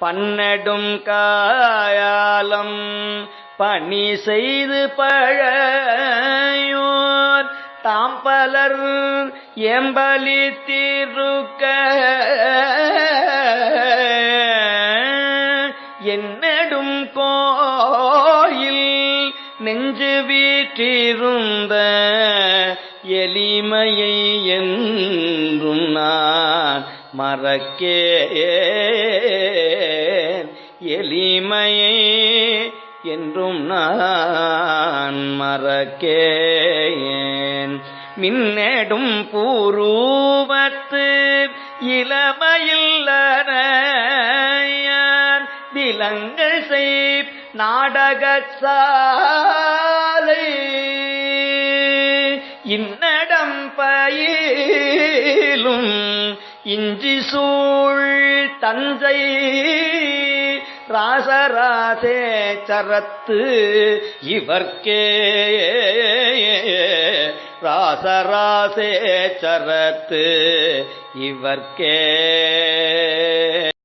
பன்னடும் காயாலம் பணி செய்து பழையோர் தாம் பலர் எம்பலி தீருக்க என்னடும் கோயில் நெஞ்சு வீற்றிருந்த எளிமையை என்றும் நான் மறக்கே எளிமையை என்றும் நான் மறக்கேன். மின்னடும் பூரூபத்து இளமையில்லன விலங்கள் செய் நாடகசாலை. இன்னடம் பயிலும் இஞ்சி சூழ் தஞ்சை ராசராசே சரத்து இவர்க்கே. ராசராசே சரத்து இவர்க்கே.